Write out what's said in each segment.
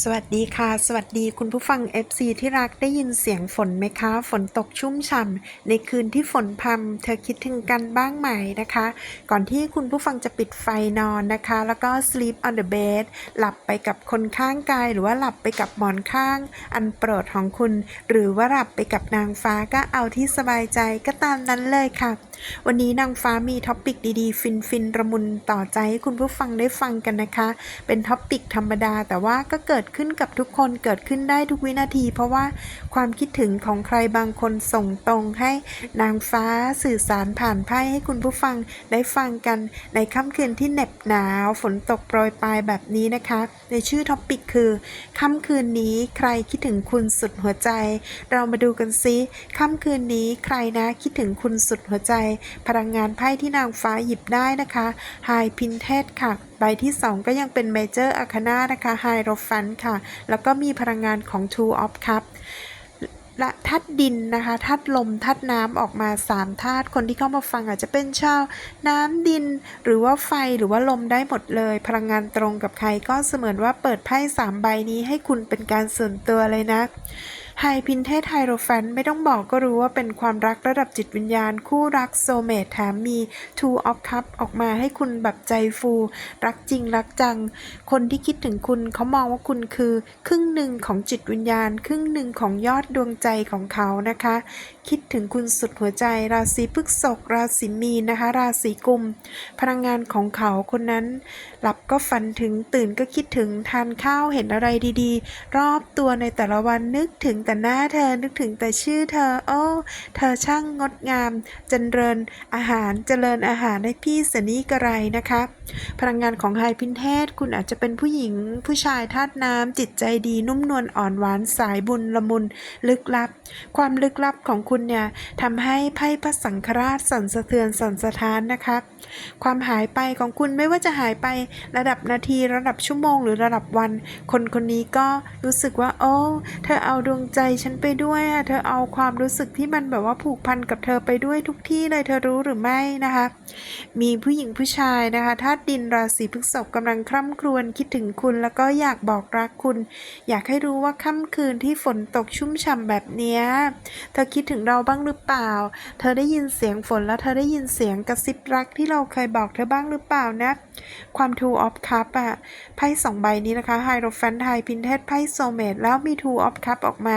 สวัสดีค่ะ สวัสดีคุณผู้ฟัง FC ที่รักได้ยินเสียงฝนไหมคะ ฝนตกชุ่มฉ่ำในคืนที่ฝนพรำเธอคิดถึงกันบ้างไหมนะคะ ก่อนที่คุณผู้ฟังจะปิดไฟนอนนะคะ แล้วก็ sleep on the bed หลับไปกับคนข้างกาย หรือว่าหลับไปกับหมอนข้าง อันโปรดของคุณ หรือว่าหลับไปกับนางฟ้าก็เอาที่สบายใจก็ตามนั้นเลยค่ะ วันนี้นางฟ้ามีท็อปิกดีๆ ฟินฟินๆระมุนต่อใจให้คุณผู้ฟังได้ฟังกันนะคะ เป็นท็อปิกธรรมดา แต่ว่าก็เกิดขึ้นกับทุกคนเกิดขึ้นได้ทุกวินาที เพราะว่าความคิดถึงของใครบางคนส่งตรงให้นางฟ้าสื่อสารผ่านไพ่ให้คุณผู้ฟังได้ฟังกัน ในค่ำคืนที่เหน็บหนาวฝนตกโปรยปลายแบบนี้นะคะ ในชื่อท็อปิกคือค่ำคืนนี้ใครคิดถึงคุณสุดหัวใจ เรามาดูกันซิค่ำคืนนี้ใครนะคิดถึงคุณสุดหัวใจพลังงานไพ่ที่นางฟ้าหยิบได้นะคะ High p i n t e d ค่ะใบที่ 2 ก็ยังเป็น Major Arcana นะคะ High r o f a n ค่ะ แล้วก็มีพลังงานของ Two of Cups และธาตุดินนะคะธาตุลมธาตุน้ำออกมา3ธาตุคนที่เข้ามาฟังอาจจะเป็นชาวน้ำดิน หรือว่าไฟหรือว่าลมได้หมดเลย พลังงานตรงกับใครก็เสมือนว่าเปิดไพ่3ใบนี้ให้คุณเป็นการส่วนตัวเลยนะ ไฮพินเทสไฮโรแฟนไม่ต้องบอกก็รู้ว่าเป็นความรักระดับจิตวิญญาณ คู่รักโซเมทแถมมี Two of Cup ออกมาให้คุณแบบใจฟู รักจริงรักจัง คนที่คิดถึงคุณเขามองว่าคุณคือ ครึ่งหนึ่งของจิตวิญญาณ ครึ่งหนึ่งของยอดดวงใจของเขานะคะ คิดถึงคุณสุดหัวใจ ราศีพฤษภราศีมีนนะคะ ราศีกุม พลังงานของเขาคนนั้น หลับก็ฝันถึงตื่นก็คิดถึงทานข้าวเห็นอะไรดีๆ รอบตัวในแต่ละวันนึกถึงแต่หน้าเธอนึกถึงแต่ชื่อเธอ โอ้ เธอช่างงดงามเจริญอาหารเจริญอาหารให้พี่สนีกระไรนะคะ พลังงานของไฮพินเทสคุณอาจจะเป็นผู้หญิงผู้ชายธาตุน้ำจิตใจดีนุ่มนวลอ่อนหวานสายบุญละมุนลึกลับ ความลึกลับของคุณเนี่ยทำให้ไพ่พระสังฆราชสั่นสะเทือนสั่นสะท้านนะคะความหายไปของคุณไม่ว่าจะหายไประดับนาทีระดับชั่วโมง หรือระดับวัน คนคนนี้ก็รู้สึกว่า โอ้ เธอเอาดวงใจฉันไปด้วยอะเธอเอาความรู้สึกที่มันแบบว่าผูกพันกับเธอไปด้วยทุกที่เลยเธอรู้หรือไม่นะคะ มีผู้หญิงผู้ชายนะคะธาตุดินราศีพฤษภกำลังคร่ำครวญคิดถึงคุณ แล้วก็อยากบอกรักคุณ อยากให้รู้ว่าค่ำคืนที่ฝนตกชุ่มฉ่ำแบบเนี้ยเธอคิดถึงเราบ้างหรือเปล่า เธอได้ยินเสียงฝนแล้วเธอได้ยินเสียงกระซิบรักที่เราเคยบอกเธอบ้างหรือเปล่านะความ Two of Cup อะไพ่สองใบนี้นะคะ h i e r o p h a n t High Pinted ไพ่ Soulmate แล้วมี Two of Cup ออกมา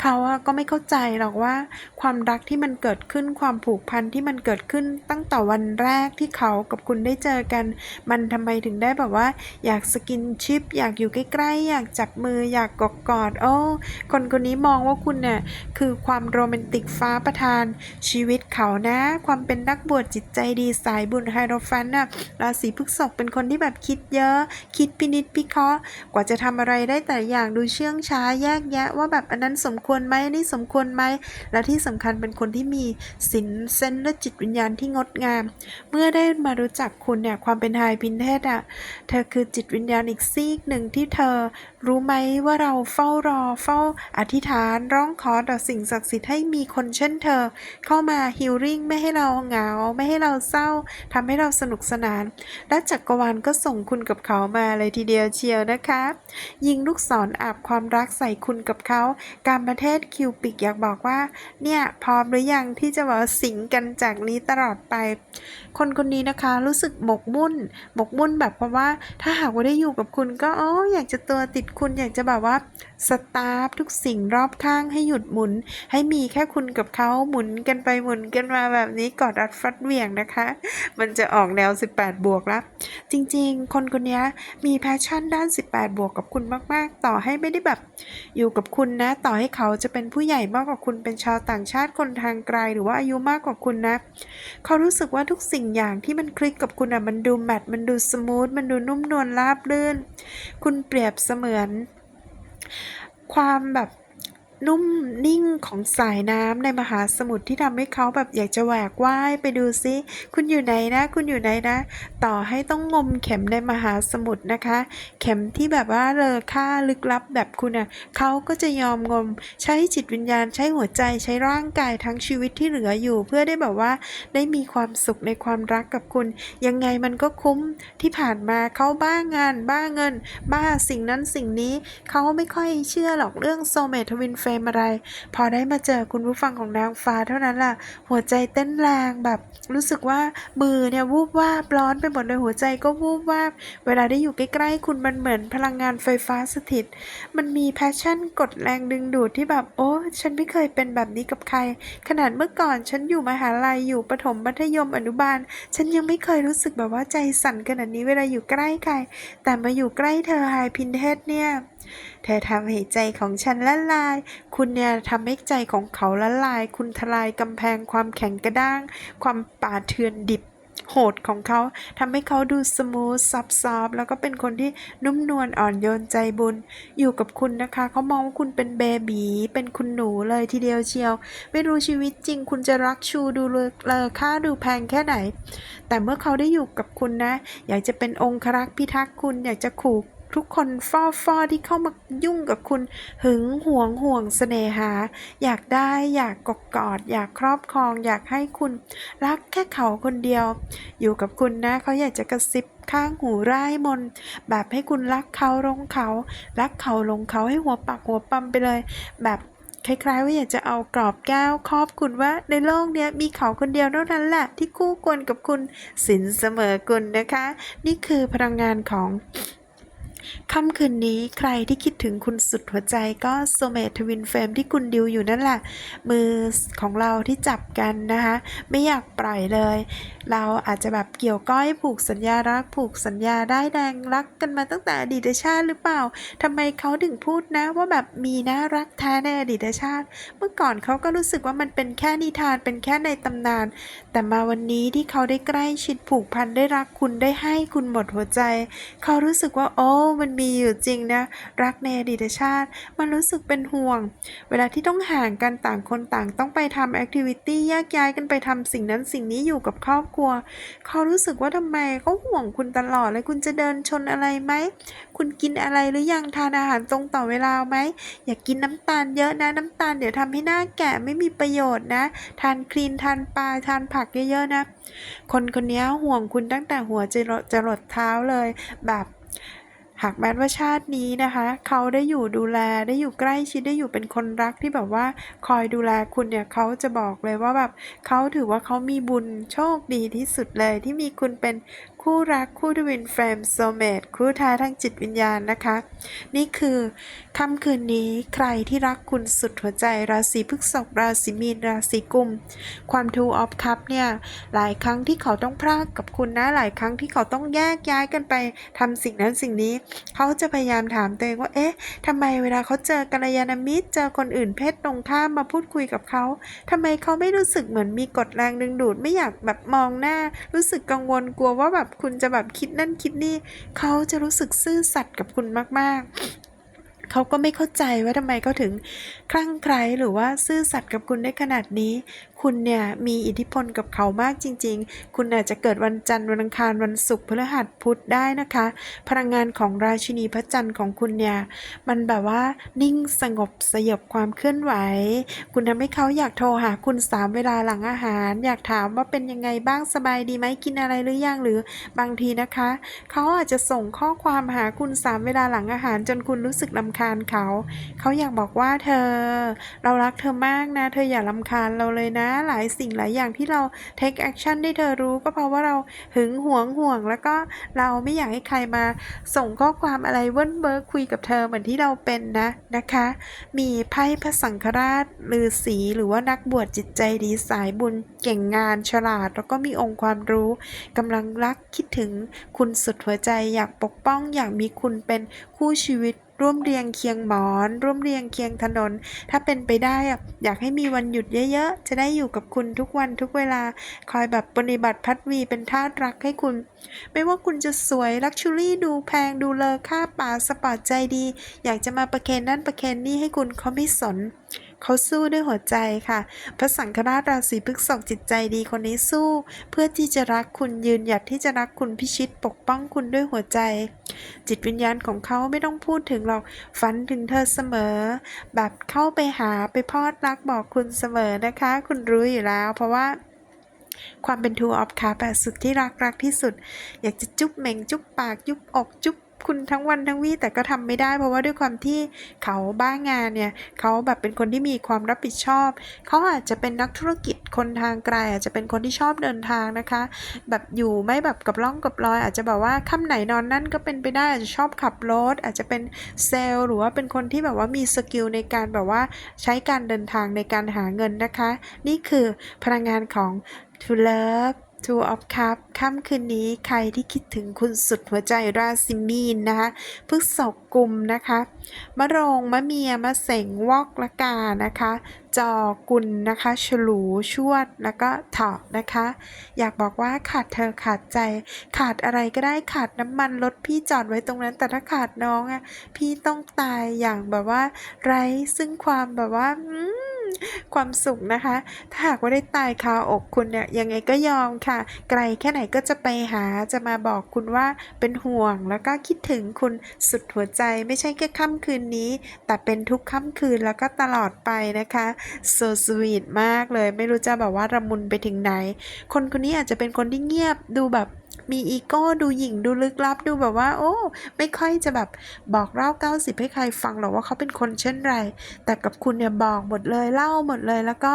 เขาอะก็ไม่เข้าใจหรอกว่าความรักที่มันเกิดขึ้นความผูกพันที่มันเกิดขึ้นตั้งแต่วันแรกที่เขากับคุณได้เจอกัน มันทำไมถึงได้แบบว่า อยากสกินชิป อยากอยู่ใกล้ๆอยากจับมืออยากกอดกอดโอ้คนคนนี้มองว่าคุณเนี่ยคือความโรแมนติกฟ้าประทานชีวิตเขานะ ความเป็นนักบวชจิตใจดีสายบุญไฮโรฟันน่ะราศีพฤษภเป็นคนที่แบบคิดเยอะ คิดพินิจพิเคราะห์กว่าจะทำอะไรได้แต่อย่างดูเชื่องช้าแยกแยะว่าแบบอันนั้นสมควรไหมอันนี่สมควรไหมและที่สำคัญเป็นคนที่มีสินเส้นและจิตวิญญาณที่งดงาม เมื่อได้มารู้จักคุณเนี่ยความเป็นไฮพินเทศอะเธอคือจิตวิญญาณอีกซีกหนึ่งที่เธอรู้ไหมว่าเราเฝ้ารอเฝ้าอธิษฐานร้องขอต่อสิ่งศักดิ์สิทธิ์ให้มีคนเช่นเธอ เข้ามาฮิลลิ่งไม่ให้เราเหงา ไม่ให้เราเศร้าทำให้เราสนุกสนาน และจักรวาลก็ส่งคุณกับเขามาเลยทีเดียวเชียวนะคะ ยิงลูกศรอาบความรักใส่คุณกับเขาการประเทศคิวปิกอยากบอกว่า เนี่ย พร้อมหรือยังที่จะบบว่าสิงกันจากนี้ตลอดไป คนคนนี้นะคะ รู้สึกหมกมุ่นหมกมุ่นแบบเพราะว่า ถ้าหากว่าได้อยู่กับคุณก็อ้อยากจะตัวติดคุณอยากจะแบบว่าสตาร์ฟทุกสิ่งรอบข้างให้หยุดหมุน ให้มีแค่คุณกับเขาหมุนกันไปหมุนกันมาแบบนี้กอดรัดฟัดเหวี่ยงนะคะ มันจะออกแนว 18 บวกแล้ว จริงๆ คนคนนี้มีแพชชั่นด้าน 18 บวกกับคุณมากๆ ต่อให้ไม่ได้แบบอยู่กับคุณนะ ต่อให้เขาจะเป็นผู้ใหญ่มากกว่าคุณเป็นชาวต่างชาติคนทางไกล หรือว่าอายุมากกว่าคุณนะ เขารู้สึกว่าทุกสิ่งอย่างที่มันคลิกกับคุณอะมันดูแมทมันดูสมูทมันดูนุ่มนวลราบรื่น คุณเปรียบเสมือน ความแบบ นุ่มนิ่งของสายน้ำในมหาสมุทรที่ทำให้เขาแบบอยากจะแหวกว่ายไปดูซิ คุณอยู่ไหนนะ คุณอยู่ไหนนะ ต่อให้ต้องงมเข็มในมหาสมุทรนะคะ เข็มที่แบบว่าเลอค่าลึกลับแบบคุณอะเขาก็จะยอมงม ใช้จิตวิญญาณใช้หัวใจใช้ร่างกายทั้งชีวิตที่เหลืออยู่ เพื่อได้แบบว่าได้มีความสุขในความรักกับคุณ ยังไงมันก็คุ้มที่ผ่านมาเขาบ้างาน บ้าเงิน บ้าสิ่งนั้นสิ่งนี้เขาไม่ค่อยเชื่อหรอกเรื่องโซเมทวินเฟมอะไร พอได้มาเจอคุณผู้ฟังของนางฟ้าเท่านั้นล่ะ หัวใจเต้นแรงแบบ รู้สึกว่ามือเนี่ยวูบวาบร้อนไปหมดเลยหัวใจก็วูบวาบ เวลาได้อยู่ใกล้ๆคุณมันเหมือนพลังงานไฟฟ้าสถิต มันมีแพชชั่นกดแรงดึงดูดที่แบบโอ้ฉันไม่เคยเป็นแบบนี้กับใคร ขนาดเมื่อก่อนฉันอยู่มหาลัยอยู่ประถมมัธยมอนุบาล ฉันยังไม่เคยรู้สึกแบบว่าใจสั่นขนาดนี้เวลาอยู่ใกล้ใคร แต่มาอยู่ใกล้เธอไฮพินเทสเนี่ยเธอทำให้ใจของฉันละลายคุณเนี่ยทำให้ใจของเขาละลาย คุณทลายกำแพงความแข็งกระด้าง ความป่าเถื่อนดิบโหดของเขาทำให้เขาดูสมูทซับซอบแล้วก็เป็นคนที่นุ่มนวลอ่อนโยนใจบุญ อยู่กับคุณนะคะ เขามองว่าคุณเป็นเบบีเป็นคุณหนูเลยทีเดียวเชียว ไม่รู้ชีวิตจริง คุณจะรักชูดูเลอค่าดูแพงแค่ไหน แต่เมื่อเขาได้อยู่กับคุณนะ อยากจะเป็นองครักษ์พิทักษ์คุณอยากจะขู่ ทุกคนฟอฟอที่เข้ามายุ่งกับคุณ หึงหวงห่วงเสน่หา อยากได้อยากกอดกอด อยากครอบครอง อยากให้คุณ รักแค่เขาคนเดียว อยู่กับคุณนะเขาอยากจะกระซิบข้างหูร่ายมน แบบให้คุณรักเขาลงเขา รักเขาลงเขาให้หัวปักหัวปั๊มไปเลย แบบคล้ายๆว่าอยากจะเอากรอบแก้วครอบคุณว่า ในโลกนี้มีเขาคนเดียวเท่านั้นแหละที่คู่ควรกับคุณสินเสมอกุลนะคะ นี่คือพลังงานของ ค่ำคืนนี้ใครที่คิดถึงคุณสุดหัวใจก็โซเมทวินเฟรมที่คุณดิวอยู่นั่นแหละ มือของเราที่จับกันนะคะ ไม่อยากปล่อยเลย เราอาจจะแบบเกี่ยวก้อยผูกสัญญารักผูกสัญญาได้แดงรักกันมาตั้งแต่อดีตชาติหรือเปล่าทำไมเขาถึงพูดนะว่าแบบมีน่ารักแท้ในอดีตชาติ เมื่อก่อนเขาก็รู้สึกว่ามันเป็นแค่นิทานเป็นแค่ในตำนาน แต่มาวันนี้ที่เขาได้ใกล้ชิดผูกพันได้รักคุณได้ให้คุณหมดหัวใจ เขารู้สึกว่าโอ้มันมีอยู่จริงนะ รักในอดีตชาติ มันรู้สึกเป็นห่วง เวลาที่ต้องห่างกันต่างคนต่างต้องไปทำแอคทิวิตี้แยกย้ายกันไปทำสิ่งนั้นสิ่งนี้อยู่กับครอบครัว เขารู้สึกว่าทำไมเขาห่วงคุณตลอดเลยคุณจะเดินชนอะไรไหม คุณกินอะไรหรือยังทานอาหารตรงต่อเวลาไหม อย่ากกินน้ำตาลเยอะนะน้ำตาลเดี๋ยวทำให้หน้าแก่ไม่มีประโยชน์นะ ทานคลีนทานปลาทานผักเยอะๆนะ คนคนนี้ห่วงคุณตั้งแต่หัวจรดจรดเท้าเลยแบบ หากแม้ว่าชาตินี้นะคะ เขาได้อยู่ดูแลได้อยู่ใกล้ชิดได้อยู่เป็นคนรักที่แบบว่าคอยดูแลคุณเนี่ยเขาจะบอกเลยว่าแบบเขาถือว่าเขามีบุญโชคดีที่สุดเลยที่มีคุณเป็น คู่รักคู่ทวินเฟมโซเมตคู่ท้าทางจิตวิญญาณนะคะ นี่คือค่ำคืนนี้ใครที่รักคุณสุดหัวใจราศีพฤษภราศีมีนราศีกุม ความทูออฟคัพเนี่ยหลายครั้งที่เขาต้องพรากกับคุณนะหลายครั้งที่เขาต้องแยกย้ายกันไปทำสิ่งนั้นสิ่งนี้เขาจะพยายามถามตัวเองว่าเอ๊ะทำไมเวลาเขาเจอกัลยาณมิตรเจอคนอื่นเพศตรงข้ามมาพูดคุยกับเขาทำไมเขาไม่รู้สึกเหมือนมีกฎแรงดึงดูดไม่อยากแบบมองหน้า รู้สึกกังวลกลัวว่าแบบคุณจะแบบคิดนั่นคิดนี่เขาจะรู้สึกซื่อสัตย์กับคุณมาก ๆเขาก็ไม่เข้าใจว่าทำไมเขาถึงคลั่งไคล้หรือว่าซื่อสัตย์กับคุณได้ขนาดนี้ คุณเนี่ยมีอิทธิพลกับเขามากจริง ๆ คุณอาจจะเกิดวันจันทร์วันอังคารวันศุกร์พฤหัสพุธได้นะคะ พลังงานของราชินีพระจันทร์ของคุณเนี่ยมันแบบว่านิ่งสงบสยบความเคลื่อนไหว คุณทำให้เขาอยากโทรหาคุณสามเวลาหลังอาหาร อยากถามว่าเป็นยังไงบ้างสบายดีไหมกินอะไรหรือยังหรือบางทีนะคะเขาอาจจะส่งข้อความหาคุณสามเวลาหลังอาหารจนคุณรู้สึกลำคาญเขา เขาอยากบอกว่าเธอ เรารักเธอมากนะ เธออย่าลำคาญเราเลยนะหลายสิ่งหลายอย่างที่เรา take action ได้เธอรู้ ก็เพราะว่าเราหึงหวงห่วง แล้วก็เราไม่อยากให้ใครมาส่งข้อความอะไรเวิ้นเบิร์กคุยกับเธอเหมือนที่เราเป็นนะนะคะ มีไพ่พระสังฆราชฤาษีหรือว่านักบวชจิตใจดีสายบุญเก่งงานฉลาด แล้วก็มีองค์ความรู้กำลังรักคิดถึงคุณสุดหัวใจอยากปกป้องอยากมีคุณเป็นคู่ชีวิต ร่วมเรียงเคียงหมอน ร่วมเรียงเคียงถนน ถ้าเป็นไปได้อะอยากให้มีวันหยุดเยอะๆ จะได้อยู่กับคุณทุกวันทุกเวลา คอยแบบปฏิบัติพัดวีเป็นทาสรักให้คุณ ไม่ว่าคุณจะสวยลักชูรี่ดูแพงดูเลอค่าป่าสปอร์ตใจดี อยากจะมาประเคนนั่นประเคนนี่ให้คุณเขาไม่สน เขาสู้ด้วยหัวใจค่ะ พระสังฆราชราศีพฤษภจิตใจดีคนนี้สู้ เพื่อที่จะรักคุณยืนหยัดที่จะรักคุณพิชิตปกป้องคุณด้วยหัวใจ จิตวิญญาณของเขาไม่ต้องพูดถึงหรอกฝันถึงเธอเสมอ แบบเข้าไปหาไปพอดรักบอกคุณเสมอนะคะ คุณรู้อยู่แล้ว เพราะว่า ความเป็น Two of Cups อะสุดที่รักรักที่สุด อยากจะจุ๊บเหม่งจุ๊บปาก จุ๊บอกจุ๊บ คุณทั้งวันทั้งวี่แต่ก็ทำไม่ได้ เพราะว่าด้วยความที่เขาบ้างานเนี่ยเขาแบบเป็นคนที่มีความรับผิดชอบ เขาอาจจะเป็นนักธุรกิจคนทางไกล อาจจะเป็นคนที่ชอบเดินทางนะคะ แบบอยู่ไม่แบบกับร่องกับรอย อาจจะแบบว่าค่ำไหนนอนนั่นก็เป็นไปได้อาจจะชอบขับรถอาจจะเป็นเซลล์หรือว่าเป็นคนที่แบบว่ามีสกิลในการแบบว่าใช้การเดินทางในการหาเงินนะคะ นี่คือพลังงานของ To Love Two of Cup ค่ำคืนนี้ใครที่คิดถึงคุณสุดหัวใจราศีมีนนะคะพฤษภกุมนะคะ มะโรงมะเมียมะเสงวอกละกานะคะ จอกุลนะคะ ฉลูชวดแล้วก็เถาะนะคะ อยากบอกว่าขาดเธอขาดใจ ขาดอะไรก็ได้ขาดน้ำมันรถพี่จอดไว้ตรงนั้นแต่ถ้าขาดน้องอะพี่ต้องตายอย่างแบบว่า ไร้ซึ่งความแบบว่า ความสุขนะคะ ถ้าหากว่าได้ตายคาอกคุณเนี่ยยังไงก็ยอมค่ะ ไกลแค่ไหนก็จะไปหาจะมาบอกคุณว่าเป็นห่วงแล้วก็คิดถึงคุณสุดหัวใจไม่ใช่แค่ค่ำคืนนี้ แต่เป็นทุกค่ำคืนแล้วก็ตลอดไปนะคะ so sweet มากเลย ไม่รู้จะแบบว่าระมุนไปถึงไหน คนคนนี้อาจจะเป็นคนที่เงียบดูแบบ มีอีโก้ดูหยิ่งดูลึกลับดูแบบว่า โอ้ ไม่ค่อยจะแบบบอกเล่าเก้าสิบให้ใครฟังหรอกว่าเขาเป็นคนเช่นไร แต่กับคุณเนี่ยบอกหมดเลยเล่าหมดเลยแล้วก็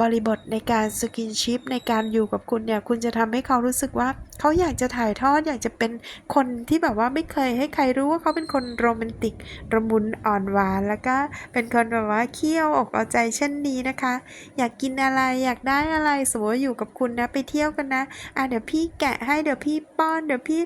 บริบทในการสกินชิพในการอยู่กับคุณเนี่ย คุณจะทำให้เขารู้สึกว่าเขาอยากจะถ่ายทอดอยากจะเป็นคนที่แบบว่าไม่เคยให้ใครรู้ว่าเขาเป็นคนโรแมนติกระมุนอ่อนหวาน แล้วก็เป็นคนแบบว่าเคี่ยวอกเอาใจเช่นนี้นะคะ อยากกินอะไรอยากได้อะไรสมมติว่าอยู่กับคุณนะไปเที่ยวกันนะอะเดี๋ยวพี่แกะให้เดี๋ยวพี่ป้อนเดี๋ยวพี่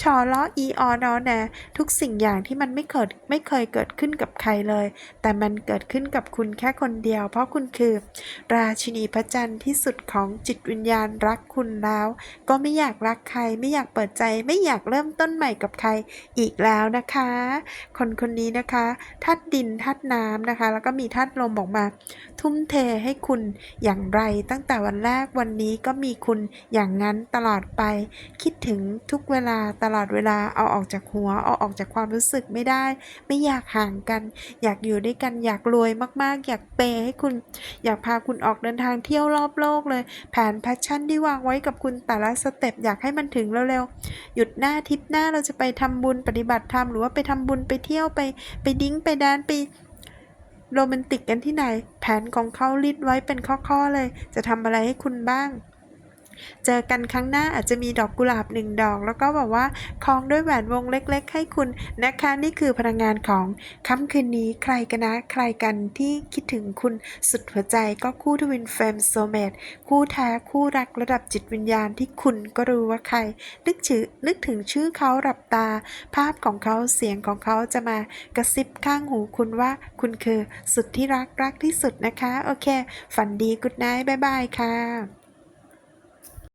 ชอล้ออีออนอนะทุกสิ่งอย่างที่มันไม่เกิดไม่เคยเกิดขึ้นกับใครเลย แต่มันเกิดขึ้นกับคุณแค่คนเดียว เพราะคุณคือ ราชินีพระจันทร์ที่สุดของจิตวิญญาณรักคุณแล้ว ก็ไม่อยากรักใคร ไม่อยากเปิดใจไม่อยากเริ่มต้นใหม่กับใครอีกแล้วนะคะ คนคนนี้นะคะธาตุดินธาตุน้ำนะคะ แล้วก็มีธาตุลมออกมา ทุ่มเทให้คุณอย่างไร ตั้งแต่วันแรกวันนี้ก็มีคุณอย่างนั้นตลอดไป คิดถึงทุกเวลาตลอดเวลาเอาออกจากหัวเอาออกจากความรู้สึกไม่ได้ ไม่อยากห่างกัน อยากอยู่ด้วยกันอยากรวยมากๆ อยากเปย์ให้คุณ อยากพาคุณออกเดินทางเที่ยวรอบโลกเลย แผนแพชชั่นที่วางไว้กับคุณแต่ละสเต็ปอยากให้มันถึงเร็วๆ หยุดหน้าทิปหน้าเราจะไปทำบุญปฏิบัติธรรมหรือว่าไปทำบุญไปเที่ยวไปไปดิ้งไปแดนไปโรแมนติกกันที่ไหน แผนของเขาลิดไว้เป็นข้อๆเลย จะทำอะไรให้คุณบ้าง เจอกันครั้งหน้าอาจจะมีดอกกุหลาบหนึ่งดอก แล้วก็แบบว่าคล้องด้วยแหวนวงเล็ก ๆ ให้คุณนะคะ นี่คือพลังงานของค่ำคืนนี้ใครกันนะ ใครกันที่คิดถึงคุณสุดหัวใจก็คู่ทวินเฟมโซเมตคู่แท้คู่รักระดับจิตวิญญาณที่คุณก็รู้ว่าใคร นึกชื่อนึกถึงชื่อเขาหลับตา ภาพของเขาเสียงของเขาจะมากระซิบข้างหูคุณว่าคุณคือสุดที่รักรักที่สุดนะคะ โอเค ฝันดีกุดไนท์บายบายค่ะ